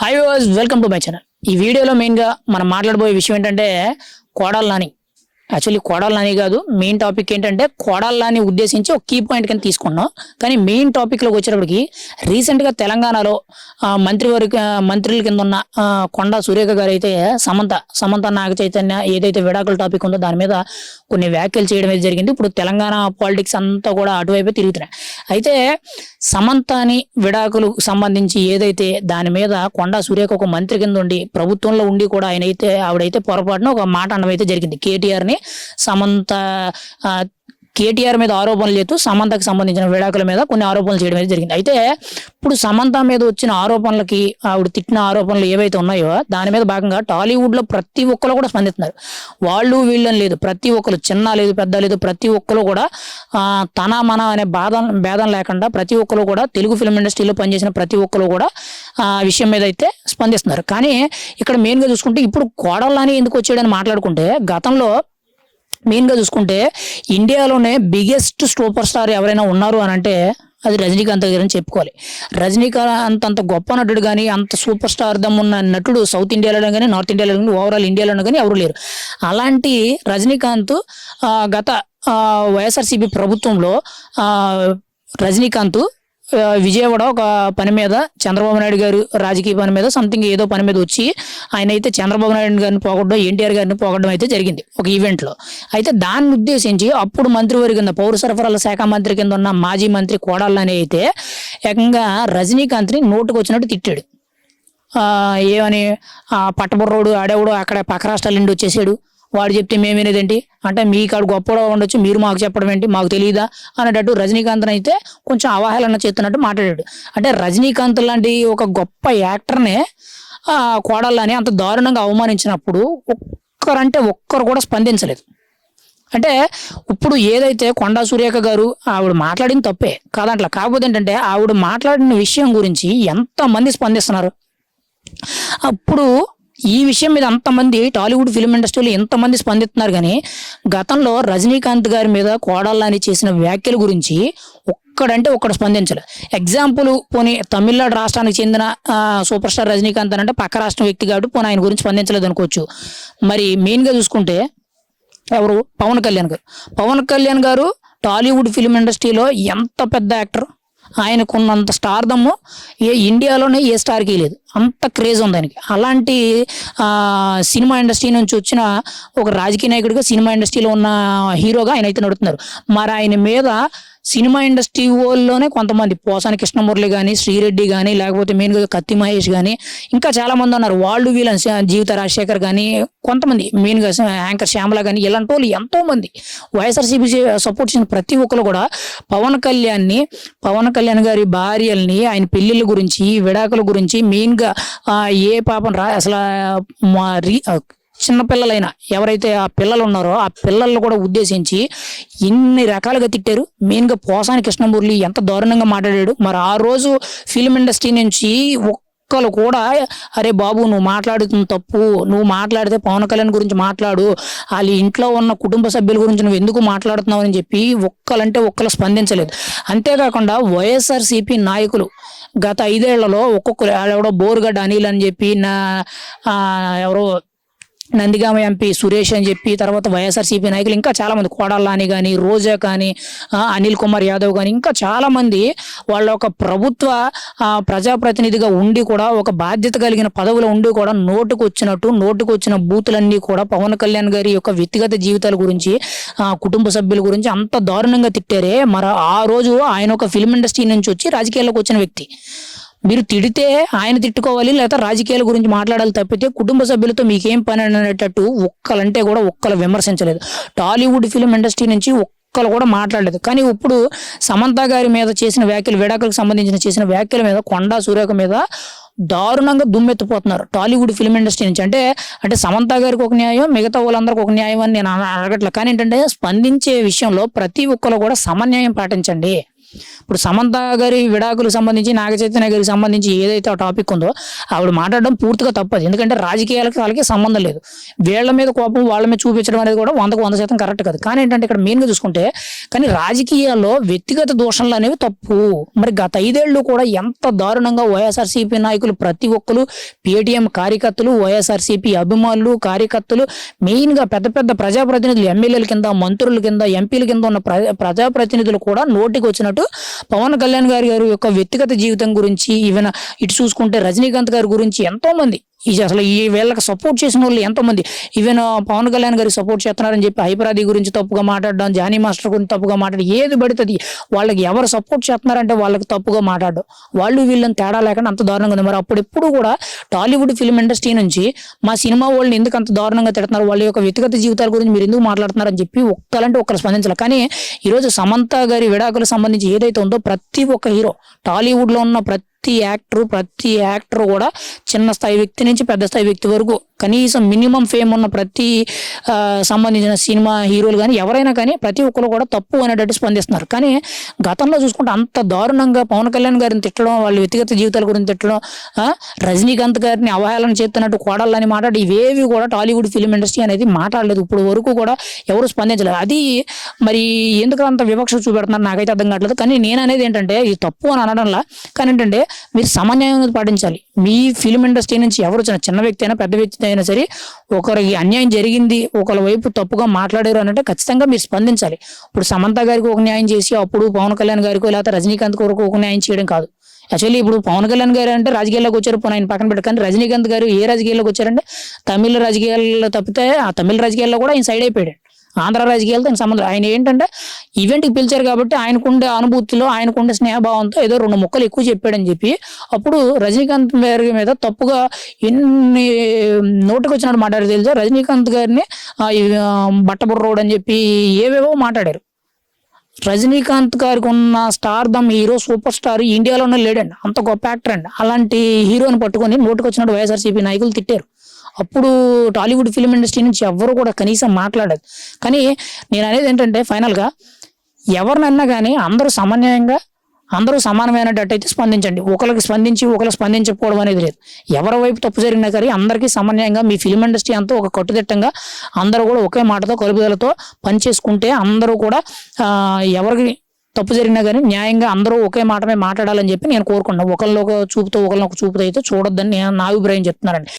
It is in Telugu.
Hi welcome to my channel ఈ వీడియోలో మెయిన్గా మనం మాట్లాడబోయే విషయం ఏంటంటే కోడల్ నాని యాక్చువల్లీ కోడల్ కాదు మెయిన్ టాపిక్ ఏంటంటే కోడల్ ఉద్దేశించి ఒక కీ పాయింట్ కింద తీసుకున్నాం. కానీ మెయిన్ టాపిక్లోకి వచ్చేటప్పటికి రీసెంట్గా తెలంగాణలో మంత్రివర్గ మంత్రుల కింద ఉన్న కొండ కొండా సురేఖ గారు అయితే సమంత సమంత నాగ చైతన్య ఏదైతే విడాకుల టాపిక్ ఉందో దాని మీద కొన్ని వ్యాఖ్యలు చేయడం అయితే జరిగింది. ఇప్పుడు తెలంగాణ పాలిటిక్స్ అంతా కూడా అటువైపే తిరుగుతున్నాయి. అయితే సమంతని విడాకులు సంబంధించి ఏదైతే దాని మీద కొండా సురేఖ ఒక మంత్రి కింద ఉండి ప్రభుత్వంలో ఉండి కూడా ఆయన అయితే ఆవిడైతే పొరపాటున ఒక మాట అనడం అయితే జరిగింది. కేటీఆర్ని సమంత కేటీఆర్ మీద ఆరోపణలు చేస్తూ సమంతకు సంబంధించిన విడాకుల మీద కొన్ని ఆరోపణలు చేయడం అయితే జరిగింది. అయితే ఇప్పుడు సమంత మీద వచ్చిన ఆరోపణలకి ఆవిడ తిట్టిన ఆరోపణలు ఏవైతే ఉన్నాయో దాని మీద భాగంగా టాలీవుడ్లో ప్రతి ఒక్కరు కూడా స్పందిస్తున్నారు. వాళ్ళు వీళ్ళని లేదు ప్రతి ఒక్కరు చిన్న లేదు పెద్ద లేదు ప్రతి ఒక్కరు కూడా తన మన అనే బాధ భేదం లేకుండా ప్రతి ఒక్కరు కూడా తెలుగు ఫిల్మ్ ఇండస్ట్రీలో పనిచేసిన ప్రతి ఒక్కరు కూడా ఆ విషయం మీద అయితే స్పందిస్తున్నారు. కానీ ఇక్కడ మెయిన్గా చూసుకుంటే ఇప్పుడు కోడళ్ళని ఎందుకు వచ్చాడని మాట్లాడుకుంటే గతంలో మెయిన్గా చూసుకుంటే ఇండియాలోనే బిగ్గెస్ట్ సూపర్ స్టార్ ఎవరైనా ఉన్నారు అని అంటే అది రజనీకాంత్ గారు అని చెప్పుకోవాలి. రజనీకాంత్ అంత గొప్ప నటుడు కానీ అంత సూపర్ స్టార్ దమ్ ఉన్న నటుడు సౌత్ ఇండియాలో కానీ నార్త్ ఇండియాలో కానీ ఓవరాల్ ఇండియాలో కానీ ఎవరు లేరు. అలాంటి రజనీకాంత్ గత వైఎస్ఆర్సీపీ ప్రభుత్వంలో రజనీకాంత్ విజయవాడ ఒక పని మీద చంద్రబాబు నాయుడు గారు రాజకీయ పని మీద సంథింగ్ ఏదో పని మీద వచ్చి ఆయన అయితే చంద్రబాబు నాయుడు గారిని పోగొట్టడం ఎన్టీఆర్ గారిని పోగొట్టడం అయితే జరిగింది ఒక ఈవెంట్లో అయితే దాన్ని ఉద్దేశించి అప్పుడు మంత్రివారి కింద పౌర సరఫరాల శాఖ మంత్రి కింద ఉన్న మాజీ మంత్రి కోడాలని అయితే ఏకంగా రజనీకాంత్ని నోటుకు వచ్చినట్టు తిట్టాడు. ఏమని? పట్టబుర్రోడు ఆడేవాడు అక్కడ పక్క రాష్ట్రాల నుండి వచ్చేసాడు. వాడు చెప్తే మేము వినేదేంటి? అంటే మీ కాడు గొప్పగా ఉండొచ్చు మీరు మాకు చెప్పడం ఏంటి? మాకు తెలియదా అనేటట్టు రజనీకాంత్ అయితే కొంచెం అవహేళన చేస్తున్నట్టు మాట్లాడాడు. అంటే రజనీకాంత్ లాంటి ఒక గొప్ప యాక్టర్నే ఆ, కోడళ్ళని అంత దారుణంగా అవమానించినప్పుడు ఒక్కరంటే ఒక్కరు కూడా స్పందించలేదు. అంటే ఇప్పుడు ఏదైతే కొండా సురేఖ గారు ఆవిడ మాట్లాడిన తప్పే కాదంట్లా. కాకపోతే ఏంటంటే ఆవిడ మాట్లాడిన విషయం గురించి ఎంతమంది స్పందిస్తున్నారు? అప్పుడు ఈ విషయం మీద అంతమంది టాలీవుడ్ ఫిల్మ్ ఇండస్ట్రీలో ఎంతమంది స్పందిస్తున్నారు కానీ గతంలో రజనీకాంత్ గారి మీద కోడళ్ళని చేసిన వ్యాఖ్యల గురించి ఒక్కడంటే ఒక్కడు స్పందించలేదు ఎగ్జాంపుల్ పోనీ తమిళనాడు రాష్ట్రానికి చెందిన సూపర్ స్టార్ రజనీకాంత్ అని అంటే పక్క రాష్ట్రం వ్యక్తి కాబట్టి పోనీ ఆయన గురించి స్పందించలేదు అనుకోవచ్చు. మరి మెయిన్గా చూసుకుంటే ఎవరు? పవన్ కళ్యాణ్ గారు. పవన్ కళ్యాణ్ గారు టాలీవుడ్ ఫిల్మ్ ఇండస్ట్రీలో ఎంత పెద్ద యాక్టర్? ఆయనకున్నంత స్టార్దమ్ ఏ ఇండియాలోనే ఏ స్టార్కి లేదు. అంత క్రేజ్ ఉంది దానికి అలాంటి సినిమా ఇండస్ట్రీ నుంచి వచ్చిన ఒక రాజకీయ నాయకుడిగా సినిమా ఇండస్ట్రీలో ఉన్న హీరోగా ఆయన అయితే నడుతున్నారు మరి ఆయన మీద సినిమా ఇండస్ట్రీ వాళ్ళలోనే కొంతమంది పోసాని కృష్ణమురళి కానీ శ్రీరెడ్డి కానీ లేకపోతే మెయిన్గా కత్తి మహేష్ కానీ ఇంకా చాలామంది ఉన్నారు. వాళ్ళు వీళ్ళ జీవిత రాజశేఖర్ కానీ కొంతమంది మెయిన్గా యాంకర్ శ్యామల కానీ ఇలాంటి వాళ్ళు ఎంతోమంది. వైఎస్ఆర్సీపీ సపోర్ట్ చేసిన ప్రతి ఒక్కరు కూడా పవన్ కళ్యాణ్ని పవన్ కళ్యాణ్ గారి భార్యల్ని ఆయన పెళ్ళిళ్ళ గురించి విడాకుల గురించి మెయిన్గా ఆ, ఏ పాపం రా అసలు మా రీ చిన్నపిల్లలైనా ఎవరైతే ఆ పిల్లలు ఉన్నారో ఆ పిల్లలను కూడా ఉద్దేశించి ఇన్ని రకాలుగా తిట్టారు. మెయిన్గా పోసాని కృష్ణమూర్లి ఎంత దారుణంగా మాట్లాడాడు. మరి ఆ రోజు ఫిల్మ్ ఇండస్ట్రీ నుంచి ఒక్కరు కూడా అరే బాబు నువ్వు మాట్లాడుతున్న తప్పు నువ్వు మాట్లాడితే పవన్ కళ్యాణ్ గురించి మాట్లాడు వాళ్ళ ఇంట్లో ఉన్న కుటుంబ సభ్యుల గురించి నువ్వు ఎందుకు మాట్లాడుతున్నావు? అని చెప్పి ఒక్కలంటే ఒక్కరు స్పందించలేదు. అంతేకాకుండా వైఎస్ఆర్సీపీ నాయకులు గత ఐదేళ్ళలో ఒక్కొక్కరు ఎవడో బోరుగడ్డ అనిల్ అని చెప్పి నా ఎవరో నందిగామ ఎంపీ సురేష్ అని చెప్పి తర్వాత వైఎస్ఆర్సీపీ నాయకులు ఇంకా చాలా మంది కానీ రోజా కానీ అనిల్ కుమార్ యాదవ్ కానీ ఇంకా చాలా మంది వాళ్ళ ఒక ప్రభుత్వ ప్రజాప్రతినిధిగా ఉండి కూడా ఒక బాధ్యత కలిగిన పదవిలో ఉండి కూడా నోటుకు వచ్చినట్టు నోటుకు వచ్చిన బూతులన్నీ కూడా పవన్ కళ్యాణ్ గారి యొక్క వ్యక్తిగత జీవితాల గురించి కుటుంబ సభ్యుల గురించి అంత దారుణంగా తిట్టారే. మరి ఆ రోజు ఆయన ఒక ఫిల్మ్ ఇండస్ట్రీ నుంచి వచ్చి రాజకీయాల్లోకి వచ్చిన వ్యక్తి. మీరు తిడితే ఆయన తిట్టుకోవాలి లేదా రాజకీయాల గురించి మాట్లాడాలి తప్పితే కుటుంబ సభ్యులతో మీకేం పని అనేటట్టు ఒక్కలంటే కూడా ఒక్కలు విమర్శించలేదు. టాలీవుడ్ ఫిల్మ్ ఇండస్ట్రీ నుంచి ఒక్కరు కూడా మాట్లాడలేదు. కానీ ఇప్పుడు సమంత గారి మీద చేసిన వ్యాఖ్యలు విడాకులకు సంబంధించిన చేసిన వ్యాఖ్యల మీద కొండా సురేఖ మీద దారుణంగా దుమ్మెత్తిపోతున్నారు టాలీవుడ్ ఫిల్మ్ ఇండస్ట్రీ నుంచి. అంటే అంటే సమంత గారికి ఒక న్యాయం మిగతా వాళ్ళందరికీ ఒక న్యాయం అని నేను అడగట్లేదు కానీ ఏంటంటే స్పందించే విషయంలో ప్రతి ఒక్కరు కూడా సమన్యాయం పాటించండి. ఇప్పుడు సమంత గారి విడాకులకు సంబంధించి నాగ చైతన్య గారికి సంబంధించి ఏదైతే ఆ టాపిక్ ఉందో ఆవిడ మాట్లాడడం పూర్తిగా తప్పదు. ఎందుకంటే రాజకీయాలకు వాళ్ళకి సంబంధం లేదు. వీళ్ళ మీద కోపం వాళ్ళ మీద చూపించడం అనేది కూడా వందకు వంద శాతం కరెక్ట్ కాదు. కానీ ఏంటంటే ఇక్కడ మెయిన్గా చూసుకుంటే కానీ రాజకీయాల్లో వ్యక్తిగత దోషణలు అనేవి తప్పు. మరి గత ఐదేళ్ళు కూడా ఎంత దారుణంగా వైఎస్ఆర్సీపీ నాయకులు ప్రతి ఒక్కరు పేటీఎం కార్యకర్తలు వైఎస్ఆర్సీపీ అభిమానులు కార్యకర్తలు మెయిన్గా పెద్ద పెద్ద ప్రజాప్రతినిధులు ఎమ్మెల్యేల కింద మంత్రుల కింద ఎంపీల కింద ఉన్న ప్రజాప్రతినిధులు కూడా నోటికి వచ్చినట్టు పవన్ కళ్యాణ్ గారి గారి యొక్క వ్యక్తిగత జీవితం గురించి ఈవెన్ ఇటు చూసుకుంటే రజనీకాంత్ గారి గురించి ఎంతో మంది అసలు ఈ వీళ్ళకి సపోర్ట్ చేసిన వాళ్ళు ఎంతమంది. ఈవెన్ పవన్ కళ్యాణ్ గారికి సపోర్ట్ చేస్తున్నారని చెప్పి హైపరాది గురించి తప్పుగా మాట్లాడడం జానీ మాస్టర్ గురించి తప్పుగా మాట్లాడి ఏది పడుతుంది వాళ్ళకి ఎవరు సపోర్ట్ చేస్తున్నారంటే వాళ్ళకి తప్పుగా మాట్లాడడం. వాళ్ళు వీళ్ళని తేడా లేకుండా అంత దారుణంగా ఉంది. మరి అప్పుడు ఎప్పుడు కూడా టాలీవుడ్ ఫిల్మ్ ఇండస్ట్రీ నుంచి మా సినిమా వాళ్ళని ఎందుకు అంత దారుణంగా తిడుతున్నారు? వాళ్ళ యొక్క వ్యక్తిగత జీవితాల గురించి మీరు ఎందుకు మాట్లాడుతున్నారని చెప్పి ఒక్కలంటే ఒక్కరు స్పందించాలి. కానీ ఈరోజు సమంత గారి విడాకులకు సంబంధించి ఏదైతే ఉందో ప్రతి ఒక్క హీరో టాలీవుడ్లో ఉన్న ప్రతి ప్రతి యాక్టర్ ప్రతి యాక్టర్ కూడా చిన్న స్థాయి వ్యక్తి నుంచి పెద్ద స్థాయి వ్యక్తి వరకు కనీసం మినిమం ఫేమ్ ఉన్న ప్రతి సంబంధించిన సినిమా హీరోలు కానీ ఎవరైనా కానీ ప్రతి ఒక్కరు కూడా తప్పు అనేటట్టు స్పందిస్తున్నారు. కానీ గతంలో చూసుకుంటే అంత దారుణంగా పవన్ కళ్యాణ్ గారిని తిట్టడం వాళ్ళ వ్యక్తిగత జీవితాల గురించి తిట్టడం రజనీకాంత్ గారిని అవహేళన చేస్తున్నట్టు కోడళ్ళని మాట్లాడి ఇవేవి కూడా టాలీవుడ్ ఫిలిం ఇండస్ట్రీ అనేది మాట్లాడలేదు. ఇప్పుడు వరకు కూడా ఎవరు స్పందించలేదు. అది మరి ఎందుకు అంత వివక్ష చూపెడుతున్నారు నాకైతే అర్థం కావట్లేదు. కానీ నేను అనేది ఏంటంటే ఇది తప్పు అని అనడంలా. కానీ ఏంటంటే మీరు సమన్యాయం పాటించాలి. మీ ఫిలిం ఇండస్ట్రీ నుంచి ఎవరు వచ్చిన చిన్న వ్యక్తి అయినా పెద్ద వ్యక్తి అయినా సరే ఒకరికి అన్యాయం జరిగింది ఒకరి వైపు తప్పుగా మాట్లాడారు అనంటే అంటే ఖచ్చితంగా మీరు స్పందించాలి. ఇప్పుడు సమంత గారికి ఒక న్యాయం చేసి అప్పుడు పవన్ కళ్యాణ్ గారికి లేకపోతే రజనీకాంత్ కొరకు ఒక న్యాయం చేయడం కాదు. యాక్చువల్లీ ఇప్పుడు పవన్ కళ్యాణ్ గారు అంటే రాజకీయాల్లోకి వచ్చారు పోనీ ఆయన పక్కన పెట్టుకుని రజనీకాంత్ గారు ఏ రాజకీయాల్లోకి వచ్చారంటే తమిళ రాజకీయాల్లో తప్పితే ఆ తమిళ రాజకీయాల్లో కూడా ఆయన సైడ్ అయిపోయాడు. ఆంధ్ర రాజకీయాలతో ఆయన సంబంధం ఆయన ఏంటంటే ఈవెంట్కి పిలిచారు కాబట్టి ఆయనకుండే అనుభూతిలో ఆయనకుండే స్నేహభావంతో ఏదో రెండు ముక్కలు ఎక్కువ చెప్పాడని చెప్పి అప్పుడు రజనీకాంత్ గారి మీద తప్పుగా ఎన్ని నోటికి వచ్చినట్టు మాట్లాడారు తెలుసా? రజనీకాంత్ గారిని బట్టబుర్రోడ్ బట్టబుర్రోడు అని చెప్పి ఏవేవో మాట్లాడారు. రజనీకాంత్ గారికి ఉన్న స్టార్ దమ్ హీరో సూపర్ స్టార్ ఇండియాలోనే లేడండి. అంత గొప్ప యాక్టర్ అండి. అలాంటి హీరోని పట్టుకొని నోటికి వచ్చినట్టు వైఎస్ఆర్సీపీ నాయకులు తిట్టారు. అప్పుడు టాలీవుడ్ ఫిల్మ్ ఇండస్ట్రీ నుంచి ఎవ్వరు కూడా కనీసం మాట్లాడదు. కానీ నేను అనేది ఏంటంటే ఫైనల్గా ఎవరినన్నా కానీ అందరూ సమన్వయంగా అందరూ సమానమైనట్టు అయితే స్పందించండి. ఒకరికి స్పందించి ఒకరు స్పందించకపోవడం అనేది లేదు. ఎవరి వైపు తప్పు జరిగినా కానీ అందరికీ సమన్వయంగా మీ ఫిలిం ఇండస్ట్రీ అంతా ఒక కట్టుదిట్టంగా అందరూ కూడా ఒకే మాటతో కలుపుదలతో పనిచేసుకుంటే అందరూ కూడా ఎవరికి తప్పు జరిగినా కానీ న్యాయంగా అందరూ ఒకే మాటమే మాట్లాడాలని చెప్పి నేను కోరుకున్నాను ఒకళ్ళొక చూపుతో ఒకరిని చూపుతో అయితే చూడొద్దని నేను నా అభిప్రాయం చెప్తున్నానండి.